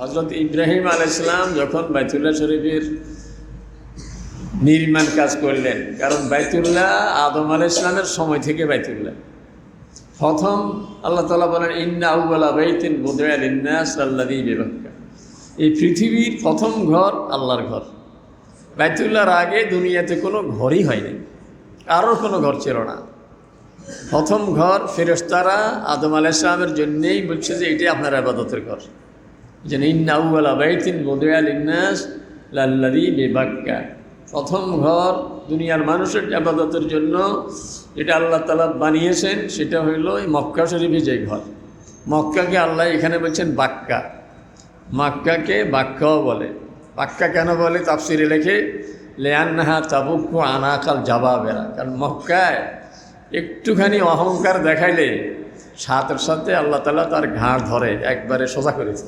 হজরত ইব্রাহিম আল ইসলাম যখন বাইতুল্লাহ শরীফের নির্মাণ কাজ করলেন, কারণ বাইতুল্লাহ আদম আল ইসলামের সময় থেকে বাইতুল্লাহ। প্রথম আল্লাহ তালা বলেন, ইন্না আউ্বালা বাইতিন বোদায়াল ইন্নাস আল্লাদি বিবাক্কা। এই পৃথিবীর প্রথম ঘর আল্লাহর ঘর। বাইতুল্লাহর আগে দুনিয়াতে কোনো ঘরই হয়নি, কারোর কোনো ঘর ছিল না। প্রথম ঘর ফেরস্তারা আদম আল ইসলামের জন্যেই বলছে যে, এটাই আপনার আবাদতের ঘর। যেন ইন্নাউলা বাইতিন বোদয়াল ইন্নাস লাল্লাদি বেবাক্কা। প্রথম ঘর দুনিয়ার মানুষের আবাদতের জন্য যেটা আল্লাহ তালা বানিয়েছেন, সেটা হইল এই মক্কা শরীফে যে ঘর। মক্কাকে আল্লাহ এখানে বলছেন বাক্কা। মাক্কাকে বাক্কাও বলে। বাক্কা কেন বলে? তাফসিরে লেখে, লেয়ান্নাহা চাবুকু আনাকাল জাবাবেরা। কারণ মক্কায় একটুখানি অহংকার দেখাইলে সাথে সাথে আল্লাহ তালা তার ঘাড় ধরে, একবারে সোজা করেছে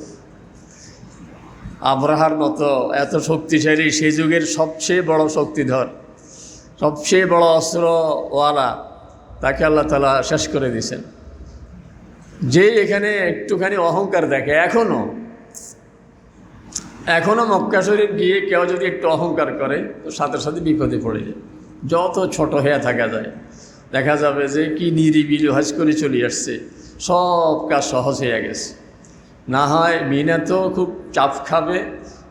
আব্রাহার মতো এত শক্তিশালী, সে যুগের সবচেয়ে বড় শক্তিধর, সবচেয়ে বড় অস্ত্রওয়ালা, তাকে আল্লাহ তালা শেষ করে দিয়েছেন। যে এখানে একটুখানি অহংকার দেখে এখনও এখনও মক্কা শরীফ গিয়ে কেউ যদি একটু অহংকার করে, তো সাথে সাথে বিপদে পড়ে যায়। যত ছোট হয়ে থাকা যায়, দেখা যাবে যে কি নিরিবিলি হজ করে চলে আসছে, সব কাজ সহজ হয়ে গেছে। না হয় মিনা তো খুব চাপ খাবে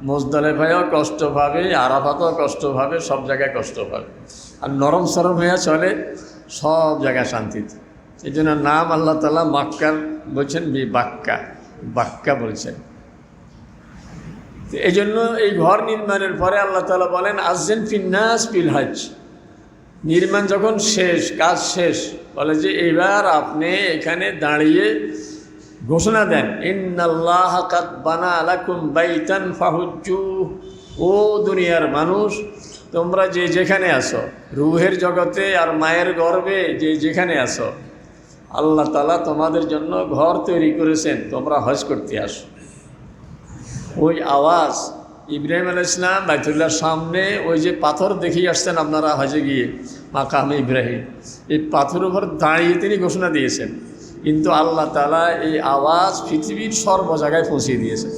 মোজদালেফায়ও কষ্ট পাবে, আরাফাতেও কষ্ট পাবে, সব জায়গায় কষ্ট পাবে। আর নরম সরম হয়ে চলে, সব জায়গায় শান্তিতে। এই জন্য নাম আল্লাহ তালা মাক্কার বলছেন, বি বাক্কা বাক্কা বলছেন। এই জন্য এই ঘর নির্মাণের পরে আল্লাহ তালা বলেন আসছেন ফিন্নাস ফিল হজ নির্মাণ যখন শেষ, কাজ শেষ, বলে যে, এবার আপনি এখানে দাঁড়িয়ে ঘোষণা দেন, ইন্নাল্লাহ কাদ বানা আলাকুম বাইতান ফাহুজ্জু। ও দুনিয়ার মানুষ, তোমরা যে যেখানে আসো রুহের জগতে আর মায়ের গর্বে যে যেখানে আসো আল্লাহ তালা তোমাদের জন্য ঘর তৈরি করেছেন, তোমরা হজ করতে আসো। ওই আওয়াজ ইব্রাহিম আল ইসলাম বাইতুল্লাহর সামনে ওই যে পাথর দেখিয়ে আসছেন আপনারা হজে গিয়ে, মাকাম ইব্রাহিম। এই পাথরের উপর দাঁড়িয়ে তিনি ঘোষণা দিয়েছেন। কিন্তু আল্লাহ তালা এই আওয়াজ পৃথিবীর সর্ব জায়গায় পৌঁছিয়ে দিয়েছেন।